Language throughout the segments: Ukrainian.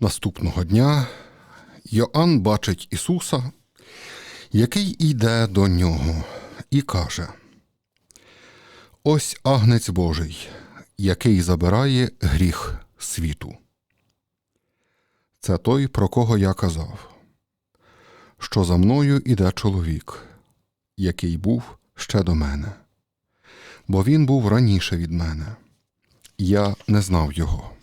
Наступного дня Йоанн бачить Ісуса, який іде до нього, і каже: Ось агнець Божий, який забирає гріх світу. Це той, про кого я казав, що за мною іде чоловік, який був ще до мене, бо він був раніше від мене, я не знав його.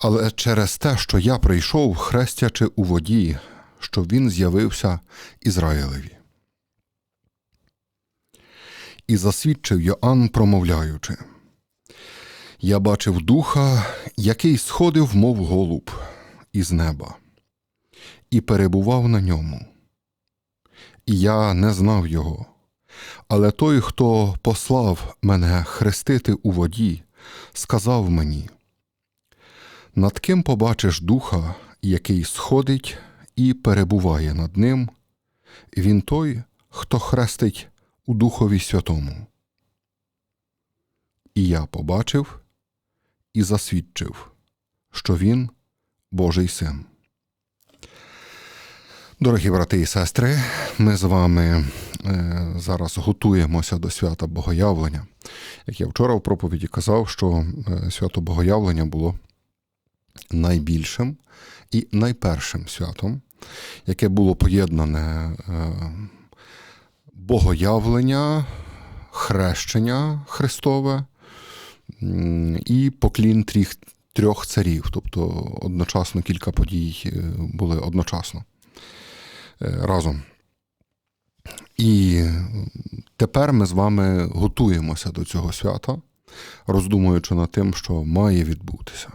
Але через те, що я прийшов, хрестячи у воді, щоб він з'явився Ізраїлеві. І засвідчив Йоанн, промовляючи: Я бачив духа, який сходив, мов голуб, із неба, і перебував на ньому. І я не знав його, але той, хто послав мене хрестити у воді, сказав мені над ким побачиш духа, який сходить і перебуває над ним, він той, хто хрестить у Духові Святому. І я побачив і засвідчив, що він Божий син. Дорогі брати і сестри, ми з вами е, зараз готуємося до свята Богоявлення. Як я вчора в проповіді казав, що е, свято Богоявлення було найбільшим і найпершим святом, яке було поєднане е, богоявлення, хрещення Христове і поклін трьох, трьох царів, тобто одночасно кілька подій е, були одночасно е, разом. І тепер ми з вами готуємося до цього свята, роздумуючи над тим, що має відбутися.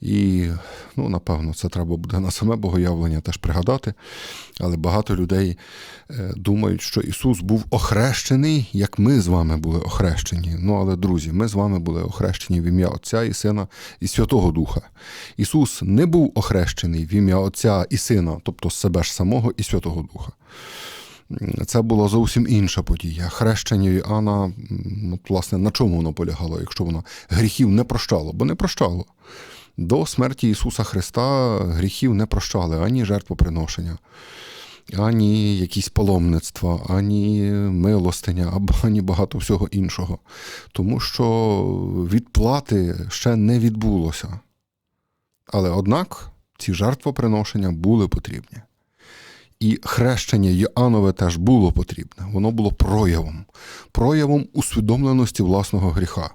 І, ну, напевно, це треба буде на саме богоявлення теж пригадати. Але багато людей е, думають, що Ісус був охрещений, як ми з вами були охрещені. Ну, але, друзі, ми з вами були охрещені в ім'я Отця і Сина і Святого Духа. Ісус не був охрещений в ім'я Отця і Сина, тобто себе ж самого і Святого Духа. Це була зовсім інша подія. Хрещення Іоанна, власне, на чому воно полягало, якщо воно гріхів не прощало, бо не прощало. До смерті Ісуса Христа гріхів не прощали ані жертвоприношення, ані якісь паломництва, ані милостиня, ані багато всього іншого. Тому що відплати ще не відбулося. Але однак ці жертвоприношення були потрібні. І хрещення Йоаннове теж було потрібне. Воно було проявом, проявом усвідомленості власного гріха.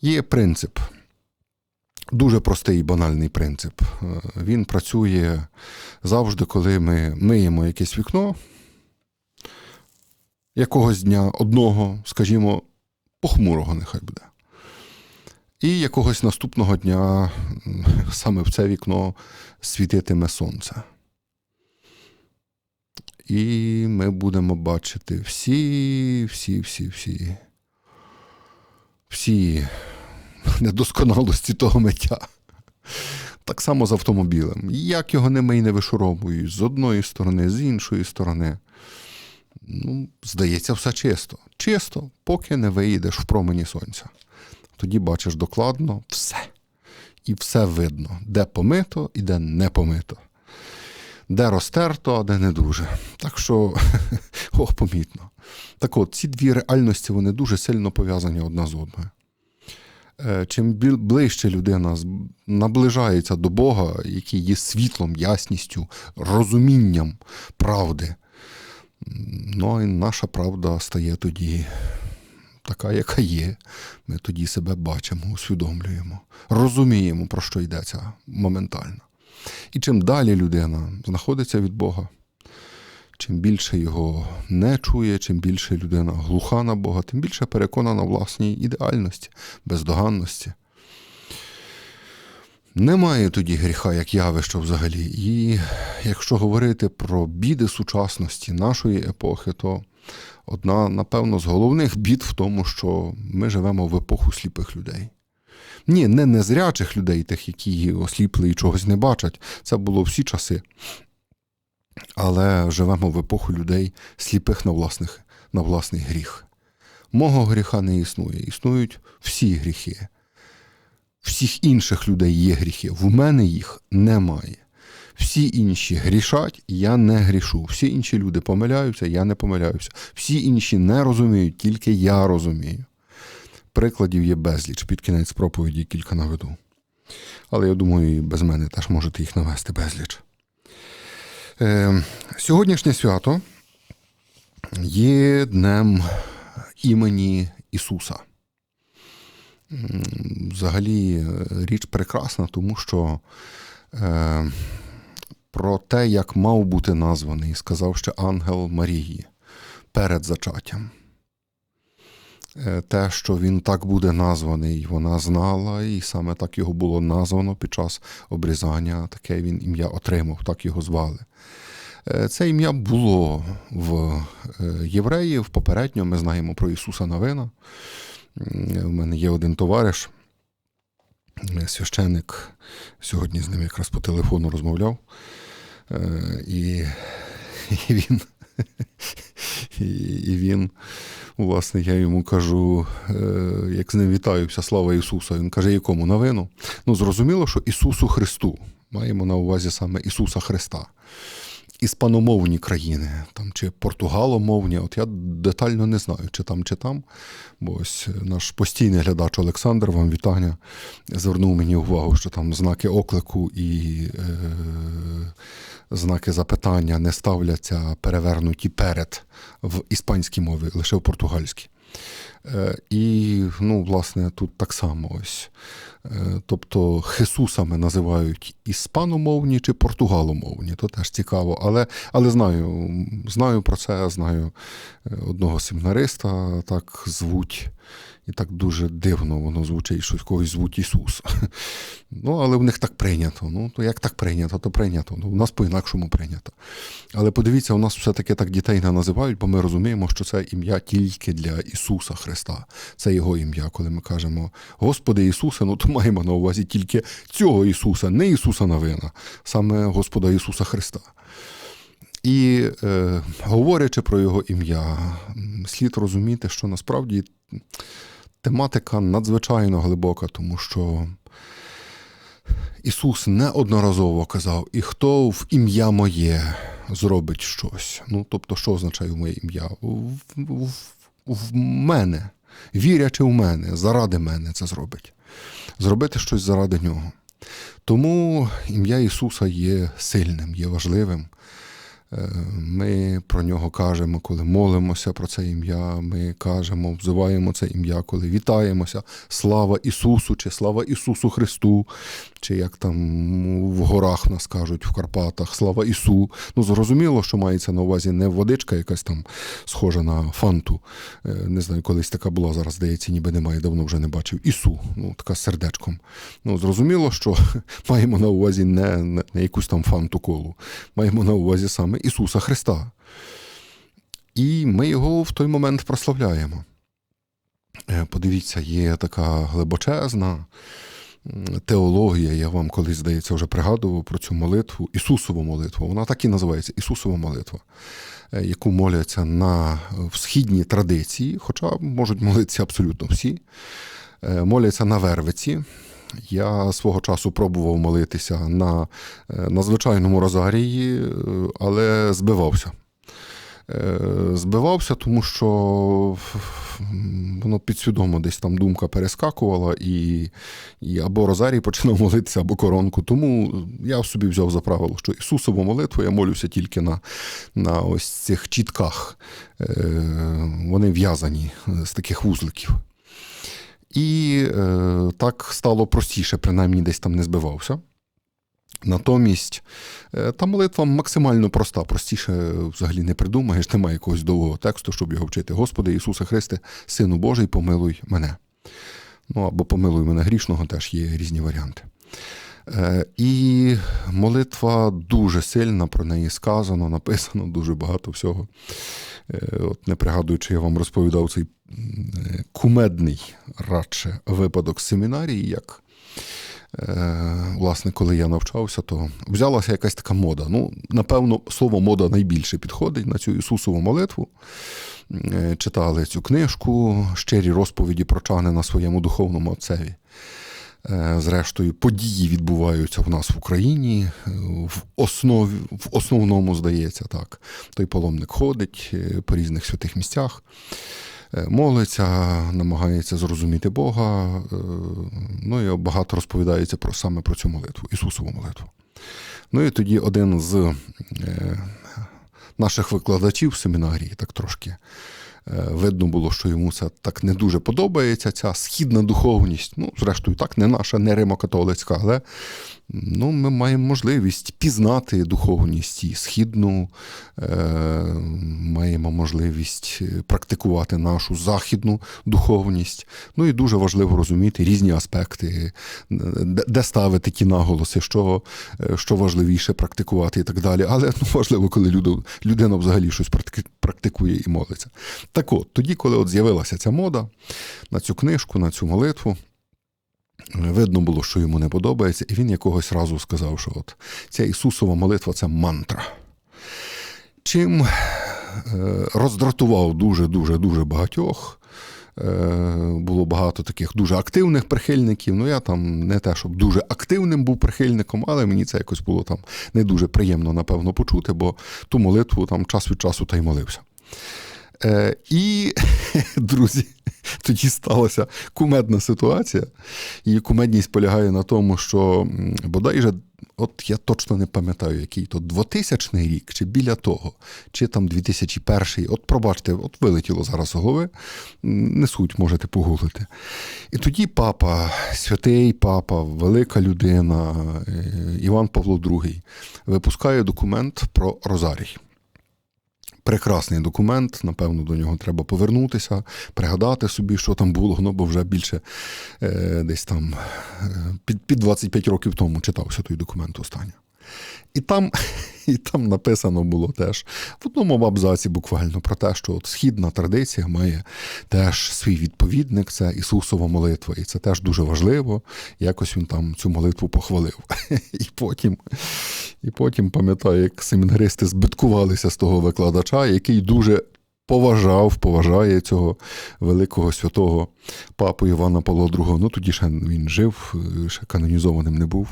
Є принцип. Дуже простий і банальний принцип. Е, Він працює завжди, коли ми миємо якесь вікно якогось дня, одного, скажімо, похмурого нехай буде. І якогось наступного дня саме в це вікно світитиме сонце. І ми будемо бачити всі, всі, всі, всі, всі недосконалості того миття. Так само з автомобілем. Як його не мий не вишуровують з одної сторони, з іншої сторони. Ну, Здається, все чисто. Чисто, поки не виїдеш в промені сонця. Тоді бачиш докладно все. І все видно, де помито і де не помито. Де розтерто, а де не дуже. Так що, ох, помітно. Так от, ці дві реальності вони дуже сильно пов'язані одна з одною. Е, чим ближче людина наближається до Бога, який є світлом, ясністю, розумінням правди, ну і наша правда стає тоді така, яка є. Ми тоді себе бачимо, усвідомлюємо, розуміємо, про що йдеться моментально. І чим далі людина знаходиться від Бога, чим більше його не чує, чим більше людина глуха на Бога, тим більше переконана власній ідеальності, бездоганності. Немає тоді гріха як явище взагалі. І якщо говорити про біди сучасності нашої епохи, то одна, напевно, з головних бід в тому, що ми живемо в епоху сліпих людей. Ні, не незрячих людей, тих, які осліпли і чогось не бачать. Це було всі часи але живемо в епоху людей сліпих на, власних, на власний гріх. Мого гріха не існує. Існують всі гріхи. всіх інших людей є гріхи, в мене їх немає. Всі інші грішать, я не грішу. Всі інші люди помиляються, я не помиляюся. Всі інші не розуміють, тільки я розумію. Прикладів є безліч, під кінець проповіді кілька наведу. Але я думаю, і без мене теж можете їх навести безліч. Е, сьогоднішнє свято є днем імені Ісуса. Взагалі, е, річ прекрасна, тому що е, про те, як мав бути названий, сказав ще ангел Марії перед зачаттям. Е, Те, що він так буде названий, вона знала, і саме так його було названо під час обрізання. Таке він ім'я отримав, так його звали. Е, Це ім'я було в е, євреїв. Попередньо ми знаємо про Ісуса Навина. У мене є один товариш, священик. Сьогодні з ним якраз по телефону розмовляв. І, і він. І, він, власне, я йому кажу, е, як з ним вітаюся, слава Ісуса. Він каже, якому новину? Ну, зрозуміло, що Ісусу Христу. Маємо на увазі саме Ісуса Христа. Іспаномовні країни, там чи португаломовні, от я детально не знаю, чи там, чи там. Бо ось наш постійний глядач Олександр, вам вітання, звернув мені увагу, що там знаки оклику і е, знаки запитання не ставляться перевернуті перед в іспанській мові, лише в португальській. Е, І, ну, власне, тут так само ось. Е, Тобто Хесусами називають іспаномовні чи португаломовні, то теж цікаво. Але, але знаю, знаю про це, знаю е, одного семінариста, так звуть. І так дуже дивно воно звучить, що когось звуть Ісус. Ну, але в них так прийнято. Ну, то як так прийнято, то прийнято. Ну, у нас по-інакшому прийнято. Але подивіться, у нас все-таки так дітей не називають, бо ми розуміємо, що це ім'я тільки для Ісуса Христа. Це Його ім'я. Коли ми кажемо Господи Ісусе, ну то маємо на увазі тільки цього Ісуса, не Ісуса Навина, саме Господа Ісуса Христа. І е, говорячи про його ім'я, слід розуміти, що насправді тематика надзвичайно глибока, тому що Ісус неодноразово казав, і хто в ім'я моє зробить щось. Ну, тобто, що означає моє ім'я? В, в, в мене, вірячи в мене, заради мене це зробить. Зробити щось заради нього. Тому ім'я Ісуса є сильним, є важливим. Е, Ми про нього кажемо, коли молимося про це ім'я. Ми кажемо, взиваємо це ім'я, коли вітаємося. Слава Ісусу, чи слава Ісусу Христу, чи як там в горах нас кажуть в Карпатах, слава Ісу. Ну, зрозуміло, що мається на увазі не водичка, якась там схожа на фанту. Е, Не знаю, колись така була, зараз здається, ніби немає, давно вже не бачив. Ісу, ну така з сердечком. Ну, зрозуміло, що маємо на увазі не, не, не якусь там фанту колу, маємо на увазі саме Ісуса Христа. І ми його в той момент прославляємо. Е, Подивіться, є така глибочезна теологія, я вам колись, здається, вже пригадував про цю молитву, Ісусову молитву. Вона так і називається Ісусова молитва, е, яку моляться на в східній традиції, хоча можуть молитися абсолютно всі. Е, Моляться на Вервиці. Я свого часу пробував молитися на, е, на звичайному розарії, е, але збивався. Е, Збивався, тому що воно підсвідомо десь там думка перескакувала, і, і або розарій починав молитися, або коронку. Тому я собі взяв за правило, що Ісусову молитву я молюся тільки на, на ось цих чітках. Вони в'язані з таких вузликів. І е, так стало простіше, принаймні десь там не збивався. Натомість е, та молитва максимально проста, простіше взагалі не придумаєш, немає якогось довгого тексту, щоб його вчити. Господи Ісусе Христе, Сину Божий, помилуй мене. Ну або помилуй мене грішного, теж є різні варіанти. Е, І молитва дуже сильна, про неї сказано, написано дуже багато всього. Е, От не пригадую, чи я вам розповідав цей е, кумедний радше випадок семінарії, як власне, коли я навчався, то взялася якась така мода. Ну, напевно, слово мода найбільше підходить на цю Ісусову молитву. Читали цю книжку, щирі розповіді про чани на своєму духовному отцеві. Е, Зрештою, події відбуваються в нас в Україні. е, В основі, в основному, здається, так. Той паломник ходить е, по різних святих місцях, молиться, намагається зрозуміти Бога. Ну і багато розповідається про саме про цю молитву, Ісусову молитву. Ну і тоді один з наших викладачів в семінарії, так трошки видно було, що йому це так не дуже подобається, ця східна духовність. Ну, зрештою, так, не наша, не римокатолицька, але ну, ми маємо можливість пізнати духовність і східну, е, маємо можливість практикувати нашу західну духовність. Ну і дуже важливо розуміти різні аспекти, де, де ставити ті наголоси, що, е, що важливіше практикувати і так далі. Але ну, важливо, коли людина взагалі щось практи- практикує і молиться. Так от, тоді, коли от з'явилася ця мода на цю книжку, на цю молитву, видно було, що йому не подобається, і він якогось разу сказав, що от ця Ісусова молитва це мантра. Чим е, роздратував дуже-дуже дуже багатьох. Е, Було багато таких дуже активних прихильників. Ну, я там не те, щоб дуже активним був прихильником, але мені це якось було там не дуже приємно, напевно, почути, бо ту молитву там час від часу та й молився. Е, І, друзі, тоді сталася кумедна ситуація. Її кумедність полягає на тому, що бодай же, от я точно не пам'ятаю, який то 2000 рік, чи біля того, чи там 2001, от пробачте, от вилетіло зараз з голови, не суть, можете погуглити. І тоді папа, святий папа, велика людина, е, Іван Павло II, випускає документ про Розарій прекрасний документ. Напевно, до нього треба повернутися, пригадати собі, що там було, ну, бо вже більше е, десь там е, під, під 25 років тому читався той документ останній. І там, і там написано було теж в одному абзаці буквально про те, що от східна традиція має теж свій відповідник, це Ісусова молитва. І це теж дуже важливо. Якось він там цю молитву похвалив. І потім, і потім пам'ятаю, як семінаристи збиткувалися з того викладача, який дуже поважав, поважає цього великого святого папу Івана Павла II. Ну тоді ще він жив, ще канонізованим не був.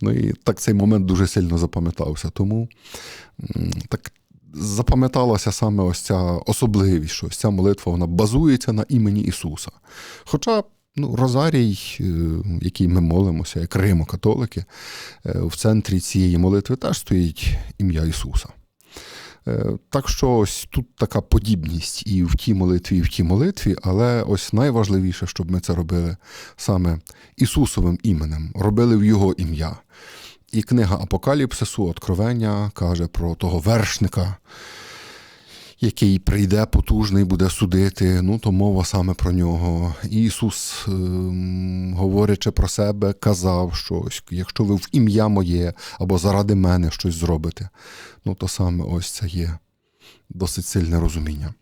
Ну і так цей момент дуже сильно запам'ятався. Тому так. Запам'яталася саме ось ця особливість, що ось ця молитва вона базується на імені Ісуса. Хоча ну, Розарій, е, який ми молимося, як Римо-католики, е, в центрі цієї молитви теж стоїть ім'я Ісуса. Е, Так що ось тут така подібність і в тій молитві, і в тій молитві, але ось найважливіше, щоб ми це робили саме Ісусовим іменем, робили в Його ім'я. І книга Апокаліпсису, Откровення, каже про того вершника, який прийде потужний, буде судити. Ну, то мова саме про нього. Ісус, ем, говорячи про себе, казав, що якщо ви в ім'я моє або заради мене щось зробите, ну то саме ось це є досить сильне розуміння.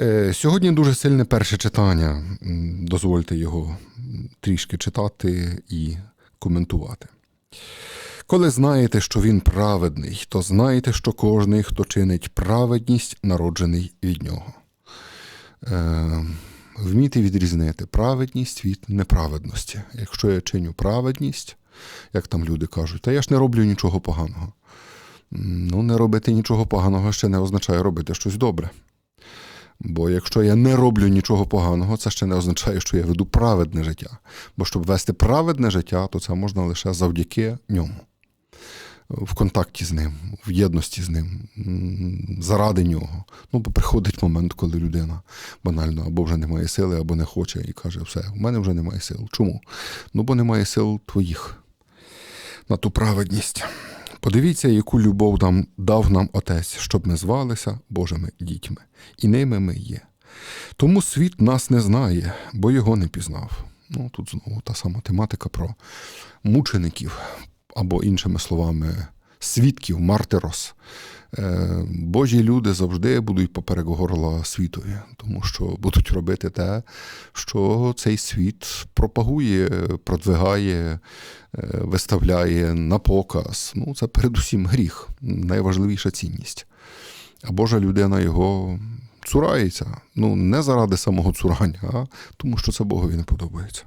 Е, Сьогодні дуже сильне перше читання. Дозвольте його трішки читати і коментувати. Коли знаєте, що він праведний, то знайте, що кожний, хто чинить праведність, народжений від нього. Е, вміти відрізнити праведність від неправедності. Якщо я чиню праведність, як там люди кажуть, та я ж не роблю нічого поганого. Ну, не робити нічого поганого ще не означає робити щось добре. Бо якщо я не роблю нічого поганого, це ще не означає, що я веду праведне життя. Бо щоб вести праведне життя, то це можна лише завдяки ньому. В контакті з ним, в єдності з ним, заради нього. Ну, бо приходить момент, коли людина банально або вже не має сили, або не хоче, і каже: все, в мене вже немає сил. Чому? Ну, бо немає сил твоїх на ту праведність. Подивіться, яку любов нам дав нам Отець, щоб ми звалися Божими дітьми, і ними ми є. Тому світ нас не знає, бо його не пізнав. Ну, тут знову та сама тематика про мучеників, або, іншими словами, свідків, мартирос. Е, Божі люди завжди будуть поперек горла світові, тому що будуть робити те, що цей світ пропагує, продвигає, е, виставляє на показ. Ну, це передусім гріх, найважливіша цінність. А Божа людина його цурається. Ну, не заради самого цурання, а тому що це Богові не подобається.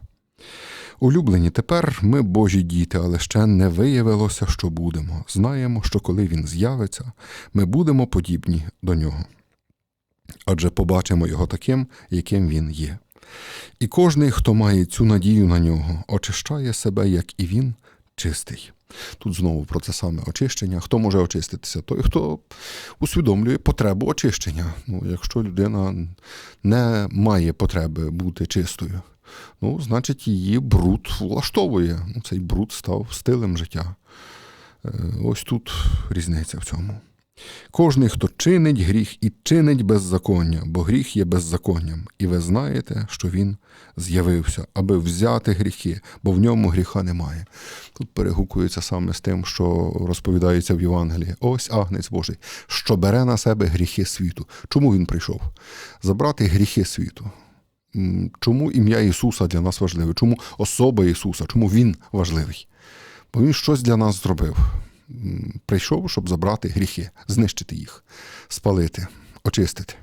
Улюблені, тепер ми Божі діти, але ще не виявилося, що будемо. Знаємо, що коли він з'явиться, ми будемо подібні до нього. Адже побачимо його таким, яким він є. І кожний, хто має цю надію на нього, очищає себе, як і він, чистий. Тут знову про це саме очищення. Хто може очиститися? Той, хто усвідомлює потребу очищення. Ну, якщо людина не має потреби бути чистою, ну, значить, її бруд влаштовує. Ну, Цей бруд став стилем життя. Е, Ось тут різниця в цьому. Кожний, хто чинить гріх і чинить беззаконня, бо гріх є беззаконням, і ви знаєте, що він з'явився, аби взяти гріхи, бо в ньому гріха немає. Тут перегукується саме з тим, що розповідається в Євангелії. Ось агнець Божий, що бере на себе гріхи світу. Чому він прийшов? Забрати гріхи світу. Чому ім'я Ісуса для нас важливе? Чому особа Ісуса? Чому Він важливий? Бо Він щось для нас зробив. Прийшов, щоб забрати гріхи, знищити їх, спалити, очистити.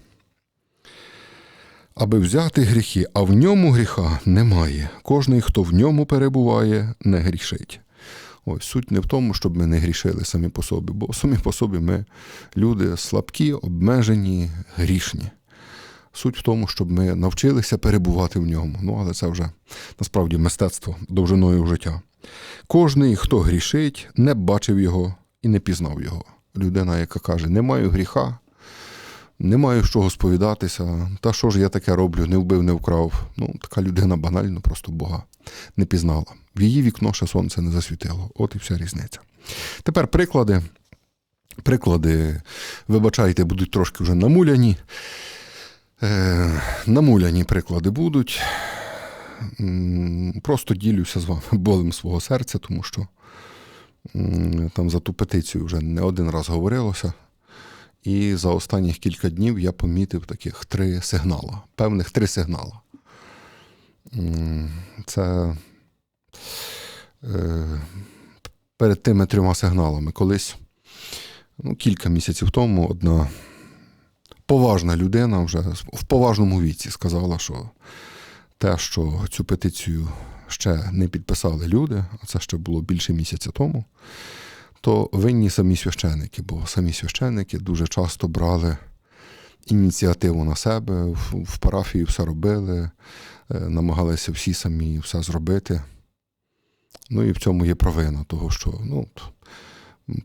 Аби взяти гріхи, а в ньому гріха немає. Кожний, хто в ньому перебуває, не грішить. Ось суть не в тому, щоб ми не грішили самі по собі, бо самі по собі ми люди слабкі, обмежені, грішні. Суть в тому, щоб ми навчилися перебувати в ньому. Ну, але це вже насправді мистецтво довжиною життя. Кожний, хто грішить, не бачив його і не пізнав його. Людина, яка каже, не маю гріха, не маю з чого сповідатися, та що ж я таке роблю, не вбив, не вкрав. Ну, така людина банально просто Бога не пізнала. В її вікно ще сонце не засвітило. От і вся різниця. Тепер приклади. Приклади, вибачайте, будуть трошки вже намуляні. Е, намуляні приклади будуть. Просто ділюся з вами болем свого серця, тому що там за ту петицію вже не один раз говорилося. І за останніх кілька днів я помітив таких три сигнала, певних три сигнала. Це е, перед тими трьома сигналами. Колись, ну, кілька місяців тому, одна поважна людина вже в поважному віці сказала, що те, що цю петицію ще не підписали люди, а це ще було більше місяця тому, то винні самі священики, бо самі священики дуже часто брали ініціативу на себе, в, парафії все робили, е, намагалися всі самі все зробити. Ну і в цьому є провина, того, що ну,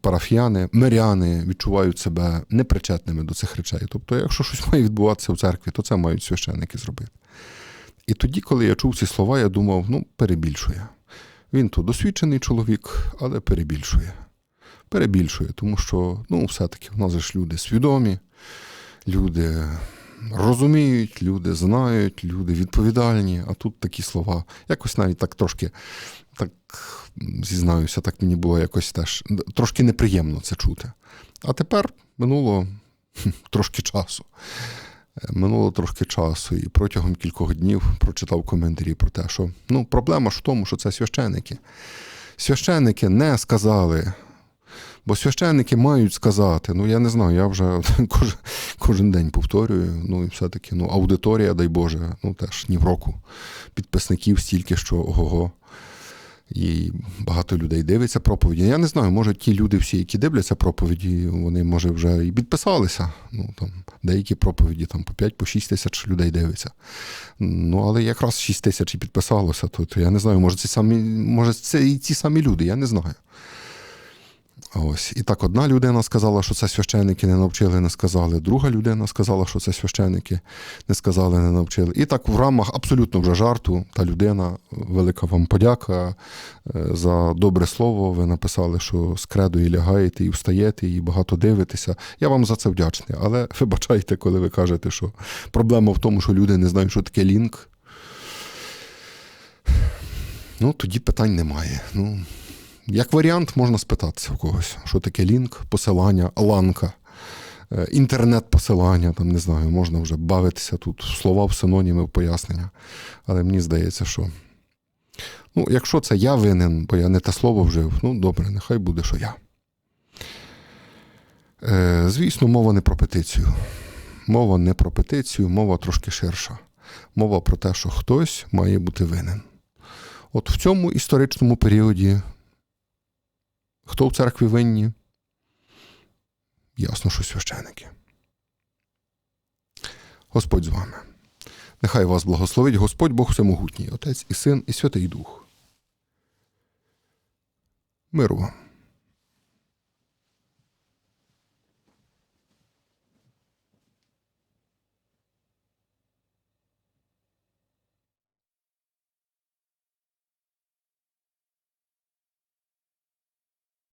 парафіяни, миряни відчувають себе непричетними до цих речей. Тобто, якщо щось має відбуватися в церкві, то це мають священники зробити. І тоді, коли я чув ці слова, я думав, ну, перебільшує. Він то досвідчений чоловік, але перебільшує. Перебільшує, тому що ну, все-таки в нас ж люди свідомі, люди розуміють, люди знають, люди відповідальні, а тут такі слова. Якось навіть так трошки, так зізнаюся, так мені було якось теж трошки неприємно це чути. А тепер минуло трошки часу. Е, Минуло трошки часу, і протягом кількох днів прочитав коментарі про те, що ну, проблема ж в тому, що це священики. Священики не сказали, бо священики мають сказати. Ну, я не знаю, я вже кожен, день повторюю. Ну і все-таки ну, аудиторія, дай Боже, ну теж ні в року. Підписників стільки, що ого. І багато людей дивиться проповіді. Я не знаю, може ті люди всі, які дивляться проповіді, вони може вже і підписалися. Ну там деякі проповіді там по 5 по 6 тисяч людей дивиться. Ну але якраз 6 тисяч і підписалося, то, то я не знаю, може це самі, може це і ті самі люди, я не знаю. Ось. І так одна людина сказала, що це священники не навчили, не сказали. Друга людина сказала, що це священики не сказали, не навчили. І так в рамах абсолютно вже жарту та людина, велика вам подяка е, за добре слово. Ви написали, що з кредою лягаєте і встаєте, і багато дивитеся. Я вам за це вдячний. Але вибачайте, коли ви кажете, що проблема в тому, що люди не знають, що таке лінк. Ну, тоді питань немає. Ну, як варіант, можна спитатися в когось, що таке лінк, посилання, ланка, е, інтернет-посилання, там не знаю, можна вже бавитися тут, слова в синоніми, в пояснення. Але мені здається, що ну, якщо це я винен, бо я не те слово вжив, ну добре, нехай буде, що я. Е, звісно, мова не про петицію. Мова не про петицію, мова трошки ширша. Мова про те, що хтось має бути винен. От в цьому історичному періоді хто в церкві винні? Ясно, що священики. Господь з вами. Нехай вас благословить Господь Бог Всемогутній, Отець і Син, і Святий Дух. Миру вам.